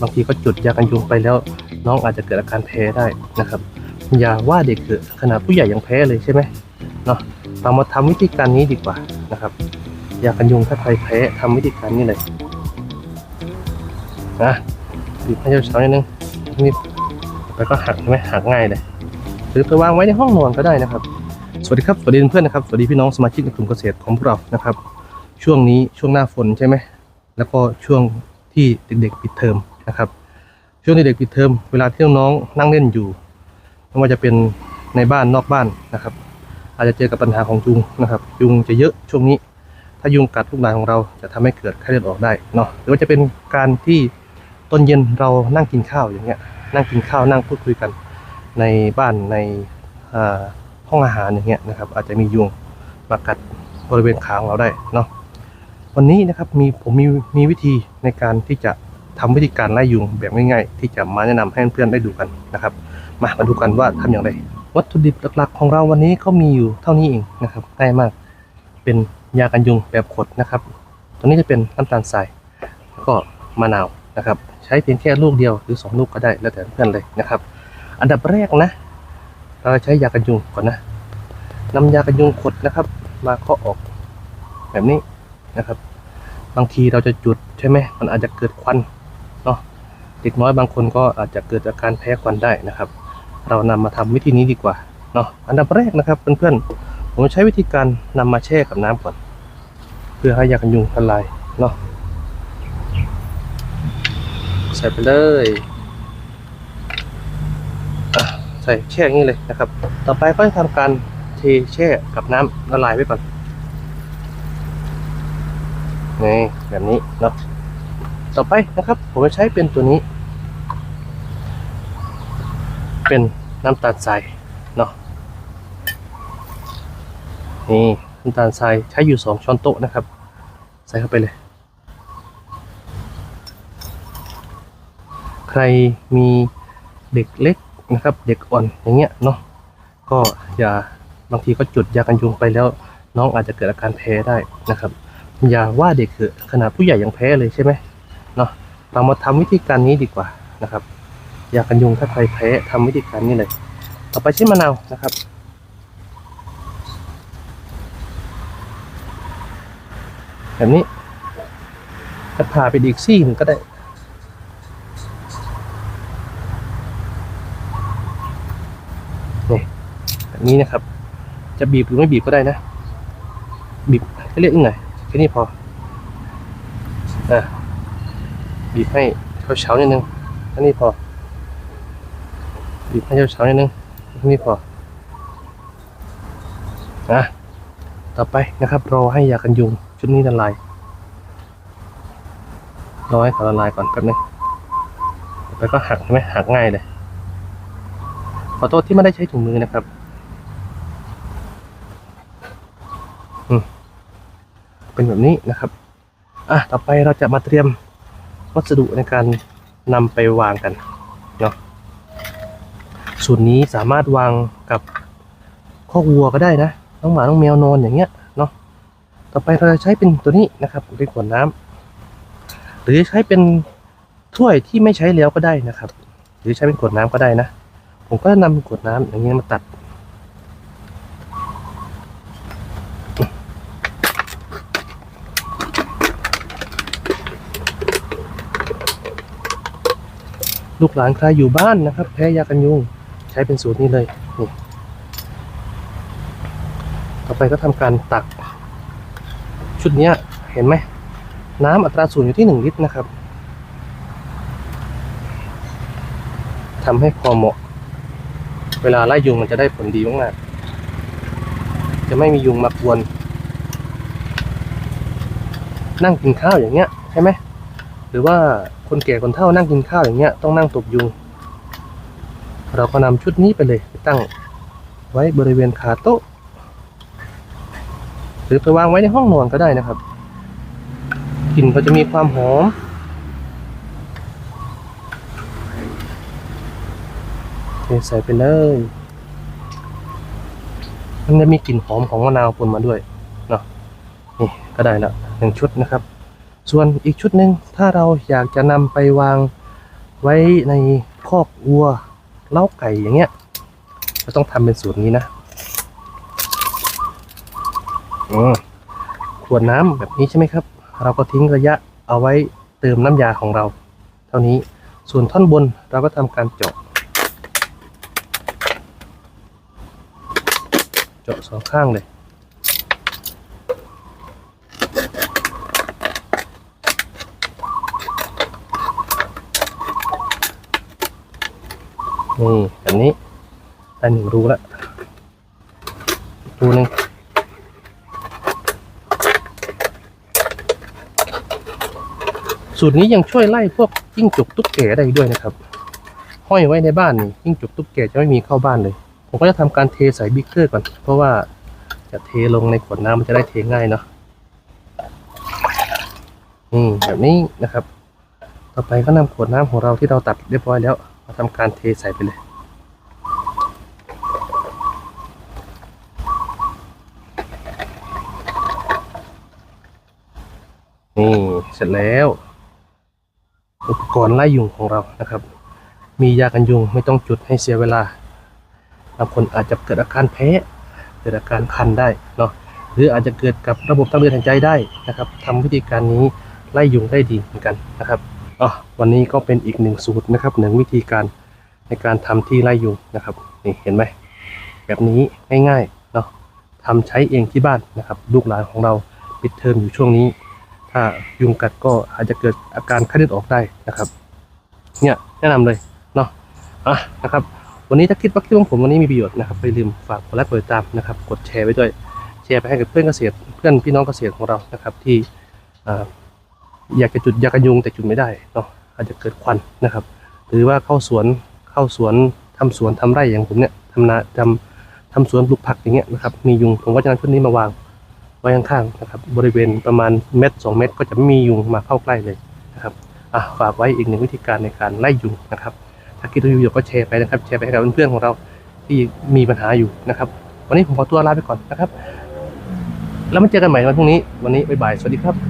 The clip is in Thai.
บางทีก็จุดยากันยุงไปแล้ว น้องอาจจะเกิดอาการแพ้ได้นะครับอย่าว่าเด็กเถอะขนาดผู้ใหญ่ยังแพ้เลยใช่ไหมเนาะเรามาทำวิธีการนี้ดีกว่านะครับยากันยุงถ้าใครแพ้ทำวิธีการนี้เลยนะบีบให้เช้าๆนิดนึงนี่แล้วก็หักใช่ไหมหักง่ายเลยหรือไปวางไว้ในห้องนอนก็ได้นะครับ สวัสดีครับสวัสดีเพื่อนนะครับสวัสดีพี่น้องสมาชิกในกลุ่มเกษตรของพวกเรานะครับ ช่วงนี้ช่วงหน้าฝนใช่ไหมแล้วก็ช่วงที่เด็กๆปิดเทอม นะครับช่วงที่เด็กปิดเทอมเวลาที่น้องนั่งเล่นอยู่ไม่ว่าจะเป็นในบ้านนอกบ้านนะครับ อาจจะเจอกับปัญหาของยุงนะครับ ยุงจะเยอะช่วงนี้ ถ้ายุงกัดลูกหลานของเราจะทำให้เกิดไข้เลือดออกได้เนาะหรือว่าจะเป็นการที่ตอนเย็นเรานั่งกินข้าวอย่างเงี้ยนั่งกินข้าวนั่งพูดคุยกันในบ้านในห้องอาหารอย่างเงี้ยนะครับ อาจจะมียุงมากัดบริเวณขาของเราได้เนาะวันนี้นะครับมีผมมีมีวิธีในการที่จะ ทำวิธีการไล่ยุงแบบง่ายๆ ที่จะมาแนะนำให้เพื่อนๆได้ดูกันนะครับ มามาดูกันว่าทำอย่างไร วัตถุดิบหลักๆ ของเราวันนี้ก็มีอยู่เท่านี้เองนะครับง่ายมากเป็นยากันยุงแบบขดนะครับ ตัวนี้จะเป็นน้ำตาลทรายแล้วก็มะนาวนะครับ ใช้เพียงแค่ลูกเดียวหรือสองลูกก็ได้แล้วแต่เพื่อนเลยนะครับ อันดับแรกนะเราใช้ยากันยุงก่อนนะนำยากันยุงขดนะครับ มาเคาะออกแบบนี้นะครับ บางทีเราจะจุดใช่ไหมมันอาจจะเกิดควัน เด็กน้อยบางคนก็อาจจะเกิดอาการแพ้ควันได้นะครับ เรานำมาทำวิธีนี้ดีกว่าเนาะอันดับแรกนะครับเพื่อนๆผมใช้วิธีการนำมาแช่กับน้ำก่อน เพื่อให้ยากันยุงละลายเนาะใส่ไปเลยใส่แช่อย่างนี้เลยนะครับ ต่อไปก็จะทำการเทแช่กับน้ำละลายไว้ก่อนนี่แบบนี้เนาะต่อไปนะครับ ผมจะใช้เป็นตัวนี้ เป็นน้ำตาลทรายเนาะนี่น้ำตาลทรายใช้อยู่สองช้อนโต๊ะนะครับ ใส่เข้าไปเลย ใครมีเด็กเล็กนะครับ เด็กอ่อนอย่างเงี้ยเนาะก็อย่าบางทีก็จุดยากันยุงไปแล้ว น้องอาจจะเกิดอาการแพ้ได้นะครับ อย่าว่าเด็กเถอะขนาดผู้ใหญ่ยังแพ้เลยใช่ไหมเนาะเรามาทำวิธีการนี้ดีกว่านะครับ ยากันยุงถ้าใครแพ้ทำวิธีการนี้เลย ต่อไปใช้มะนาวนะครับ แบบนี้จะผ่าไปอีกซี่หนึ่งก็ได้นี่แบบนี้นะครับ จะบีบหรือไม่บีบก็ได้นะ บีบเรียกยังไงแค่นี้พออะบีบให้เฉาๆนิดนึงแค่นี้พอ บีบให้เฉาๆนิดนึงนี้พอนะต่อไปนะครับรอให้ยากันยุงชุดนี้ละลายรอให้เขาละลายก่อนแป๊บนึงต่อไปก็หักใช่ไหมหักง่ายเลย ขอโทษที่ไม่ได้ใช้ถุงมือนะครับเป็นแบบนี้นะครับ อะ ต่อไปเราจะมาเตรียมวัสดุในการนำไปวางกัน ส่วนนี้สามารถวางกับข้อกวัวก็ได้นะ น้องหมา น้องแมวนอนอย่างเงี้ยเนาะ ต่อไปเราจะใช้เป็นตัวนี้นะครับเป็นขวดน้ำหรือใช้เป็นถ้วยที่ไม่ใช้แล้วก็ได้นะครับ หรือใช้เป็นขวดน้ำก็ได้นะ ผมก็นำขวดน้ำอย่างเงี้ยมาตัด ลูกหลานใครอยู่บ้านนะครับ แพ้ยากันยุง ใช้เป็นสูตรนี้เลยนี่ต่อไปก็ทำการตัก ชุดเนี้ยเห็นไหม น้ำอัตราส่วนอยู่ที่หนึ่งลิตรนะครับทำให้พอเหมาะ เวลาไล่ยุงมันจะได้ผลดีมากๆจะไม่มียุงมากวน นั่งกินข้าวอย่างเงี้ยใช่ไหมหรือว่าคนแก่คนเฒ่านั่งกินข้าวอย่างเงี้ยต้องนั่งตบยุง เราก็นำชุดนี้ไปเลยไปตั้งไว้บริเวณขาโต๊ะ หรือไปวางไว้ในห้องนอนก็ได้นะครับกลิ่นก็จะมีความหอมเทใส่ไปเลย มันจะมีกลิ่นหอมของมะนาวปนมาด้วยเนาะนี่ก็ได้ละหนึ่งชุดนะครับ ส่วนอีกชุดหนึ่งถ้าเราอยากจะนำไปวางไว้ในคอกวัว เล้าไก่อย่างเงี้ยเราต้องทำเป็นสูตรนี้นะอืมขวดน้ำแบบนี้ใช่ไหมครับ เราก็ทิ้งระยะเอาไว้เติมน้ำยาของเรา เท่านี้ส่วนท่อนบนเราก็ทำการเจาะเจาะสองข้างเลย นี่แบบนี้ได้หนึ่งรูแล้วรูหนึ่งสูตรนี้ยังช่วยไล่พวกจิ้งจุกตุ๊กแกได้ด้วยนะครับ ห้อยไว้ในบ้านนี่จิ้งจุกตุ๊กแกจะไม่มีเข้าบ้านเลย ผมก็จะทำการเทใส่บิ๊กเกอร์ก่อน เพราะว่าจะเทลงในขวดน้ำมันจะได้เทง่ายเนาะนี่แบบนี้นะครับ ต่อไปก็นำขวดน้ำของเราที่เราตัดเรียบร้อยแล้ว มาทำการเทใส่ไปเลย นี่เสร็จแล้ว อุปกรณ์ไล่ยุงของเรานะครับ มียากันยุงไม่ต้องจุดให้เสียเวลาบางคนอาจจะเกิดอาการแพ้ เกิดอาการคันได้เนาะหรืออาจจะเกิดกับระบบทางเดินหายใจได้นะครับทำวิธีการนี้ไล่ยุงได้ดีเหมือนกันนะครับ อ๋อวันนี้ก็เป็นอีกหนึ่งสูตรนะครับหนึ่งวิธีการในการทำที่ไล่ยุงนะครับนี่เห็นไหมแบบนี้ง่ายๆเนาะทำใช้เองที่บ้านนะครับ ลูกหลานของเราปิดเทอมอยู่ช่วงนี้ ถ้ายุงกัดก็อาจจะเกิดอาการไข้เลือดออกได้นะครับ เนี่ยแนะนำเลยเนาะอะนะครับ วันนี้ถ้าคิดว่าคลิปของผมวันนี้มีประโยชน์นะครับอย่าลืมฝากกดไลค์กดติดตามนะครับ กดแชร์ไว้ด้วยแชร์ไปให้กับเพื่อนเกษตรเพื่อนพี่น้องเกษตรของเรานะครับที่ อยากจะจุดยากันยุงแต่จุดไม่ได้เนาะอาจจะเกิดควันนะครับ หรือว่าเข้าสวนเข้าสวนทำสวนทำไร่อย่างผมเนี่ยทำนาทำทำสวนปลูกผักอย่างเงี้ยนะครับมียุงผมก็จะนำชุดนี้มาวางไว้ข้างๆนะครับ บริเวณประมาณเม็ดสองเม็ดก็จะไม่มียุงมาเข้าใกล้เลยนะครับอะฝากไว้อีกหนึ่งวิธีการในการไล่ยุงนะครับถ้าคิดว่ามีประโยชน์ก็แชร์ไปนะครับ แชร์ไปให้กับเพื่อนๆของเราที่มีปัญหาอยู่นะครับ วันนี้ผมขอตัวลาไปก่อนนะครับ แล้วมาเจอกันใหม่วันพรุ่งนี้ วันนี้บ๊ายบาย สวัสดีครับ